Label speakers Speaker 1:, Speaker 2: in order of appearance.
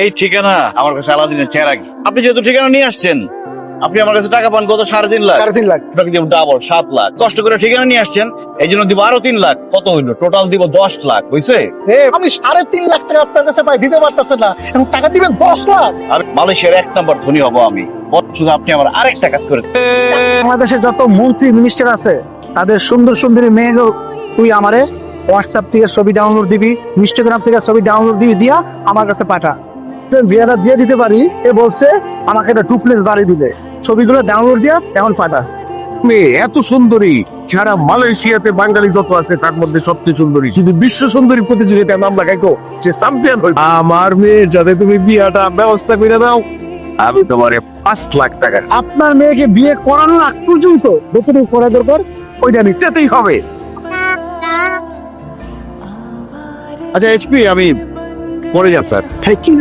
Speaker 1: এই ঠিকানা আমার কাছে আলাদিনের চেরাগি আপনি যেহেতু ঠিকানা নিয়ে আসছেন আপনি আমার কাছে টাকা পান কত? সাড়ে তিন লাখ।
Speaker 2: সাড়ে তিন লাখ।
Speaker 1: আপনাকে দিব ডাবল সাত লাখ। কষ্ট করে ঠিকানা নিয়ে আসছেন এই জন্য দিব আরও তিন লাখ। কত হইল? টোটাল দিব দশ লাখ বুঝছে?
Speaker 2: আমি সাড়ে তিন লাখ টাকা আপনার কাছে পাই দিতে পারতেছেন না। এবং টাকা দিবেন দশ লাখ।
Speaker 1: আর মালয়েশিয়ার এক নম্বর ধনী হব আমি। শুধু আপনি আমার আরেকটা কাজ করে
Speaker 2: বাংলাদেশে যত মন্ত্রী মিনিস্টার আছে তাদের সুন্দর সুন্দরী মেয়ে তুই আমারে হোয়াটসঅ্যাপ থেকে ছবি ডাউনলোড দিবি ইনস্টাগ্রাম থেকে ছবি ডাউনলোড দিবি দিয়া আমার কাছে পাঠা। বিয়েটা দিয়ে দিতে পারি? এ বলছে আমাকে একটা টুপ্লেস বাড়ি দিবে ছবিগুলো ডাউনলোড দিয়া এখন পাঠা।
Speaker 3: মেয়ে এত সুন্দরী। যারা মালয়েশিয়াতে বাঙালি যত আছে তার মধ্যে সবচেয়ে সুন্দরী। শুধু বিশ্ব সুন্দরী প্রতিযোগিতায় নাম লাগাইতো সে চ্যাম্পিয়ন হইতো আমার মেয়ের যাতে তুমি বিয়াটা ব্যবস্থা করে দাও আমি তোমারে পাঁচ লাখ টাকা
Speaker 2: আপনার মেয়েকে বিয়ে করানোর আগ পর্যন্ত যতটুকু করা দরকার ওইটা নিতে
Speaker 3: দিতেই হবে। আচ্ছা এইচপি আমি পরে যা স্যার।
Speaker 2: কি